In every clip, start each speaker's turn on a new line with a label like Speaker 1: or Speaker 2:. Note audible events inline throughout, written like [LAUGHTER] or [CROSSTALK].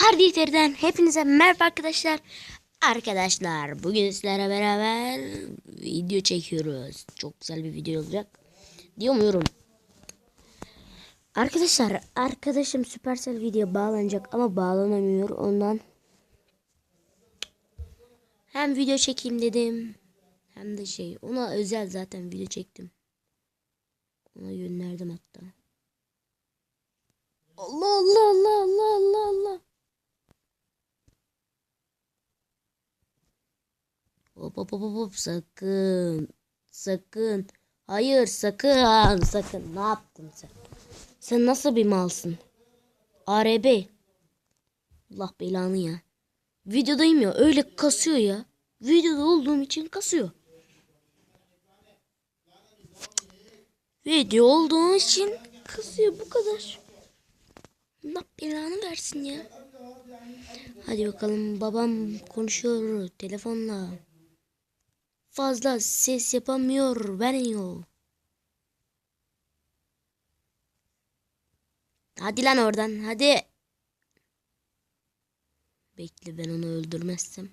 Speaker 1: Harditer'den hepinize merhaba arkadaşlar. Arkadaşlar bugün sizlerle beraber video çekiyoruz. Çok güzel bir video olacak. Diyemiyorum. Arkadaşlar arkadaşım Supercell video bağlanacak ama bağlanamıyor ondan. Hem video çekeyim dedim. Hem de şey ona özel zaten video çektim. Ona gönderdim hatta. Allah Allah Allah Allah Allah Allah. Hop hop hop hop, sakın. Sakın. Hayır sakın. Sakın. Ne yaptın sen? Sen nasıl bir malsın? ARB. Allah belanı ya. Videodayım ya öyle kasıyor ya. Videoda olduğum için kasıyor. Video olduğum için kasıyor bu kadar. Allah belanı versin ya. Hadi bakalım babam konuşuyor telefonla. Fazla ses yapamıyor vermiyor. Hadi lan oradan hadi. Bekle ben onu öldürmezsem.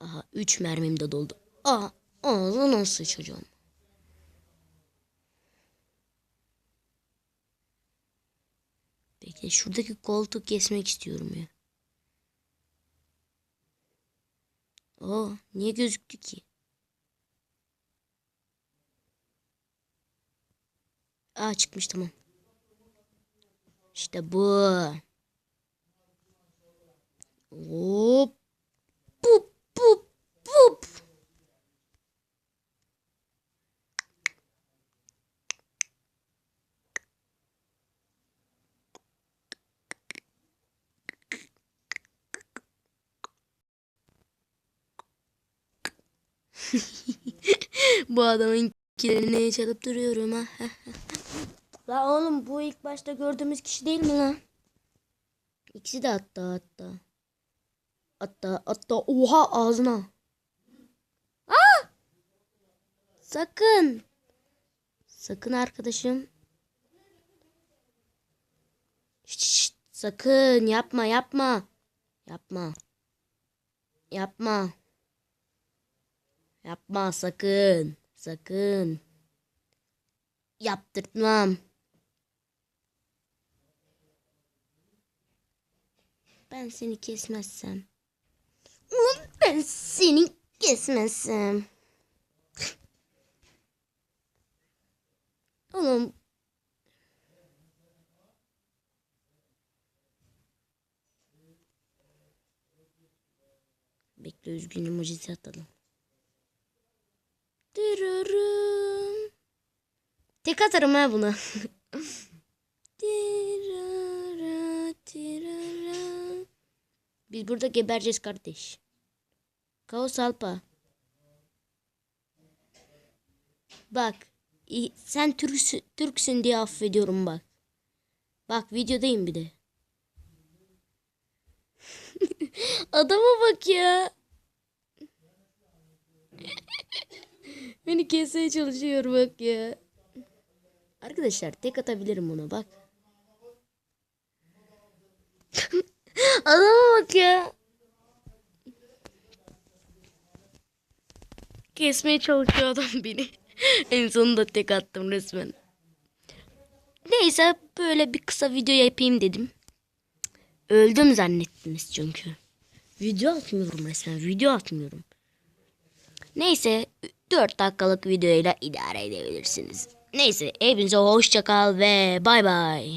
Speaker 1: Aha 3 mermim de doldu. Aa ağzına sıçacağım. Bekle şuradaki koltuk kesmek istiyorum ya. Aa niye gözüktü ki? Aa çıkmış tamam. İşte bu. Hop. Pup pup pup. [LAUGHS] Bu adamın kilerini çalıp duruyorum ha. [LAUGHS] La oğlum bu ilk başta gördüğümüz kişi değil mi lan? İkisi de hatta hatta. Hatta hatta oha ağzına. Aa! Sakın. Sakın arkadaşım. Şşt, şşt, sakın yapma yapma. Yapma. Yapma. Yapma sakın. Sakın. Yaptırtmam. Ben seni kesmezsem. Ulan ben seni kesmezsem. Oğlum. Bekle üzgün emojisi atalım. Dırırım. Tek atarım ha buna. Biz burada gebereceğiz kardeş. Kaos Alpa. Bak. Sen Türksün, Türksün diye affediyorum bak. Bak videodayım bir de. [LAUGHS] Adama bak ya. Beni kesmeye çalışıyor bak ya. Arkadaşlar tek atabilirim ona bak. [LAUGHS] Adama bak ya. Kesmeye çalışıyor adam [LAUGHS] beni. en sonunda tek attım resmen. Neyse böyle bir kısa video yapayım dedim. Öldüm zannettiniz çünkü. Video atmıyorum resmen. Video atmıyorum. Neyse 4 dakikalık videoyla idare edebilirsiniz. Neyse hepinize hoşça kal ve bay bay.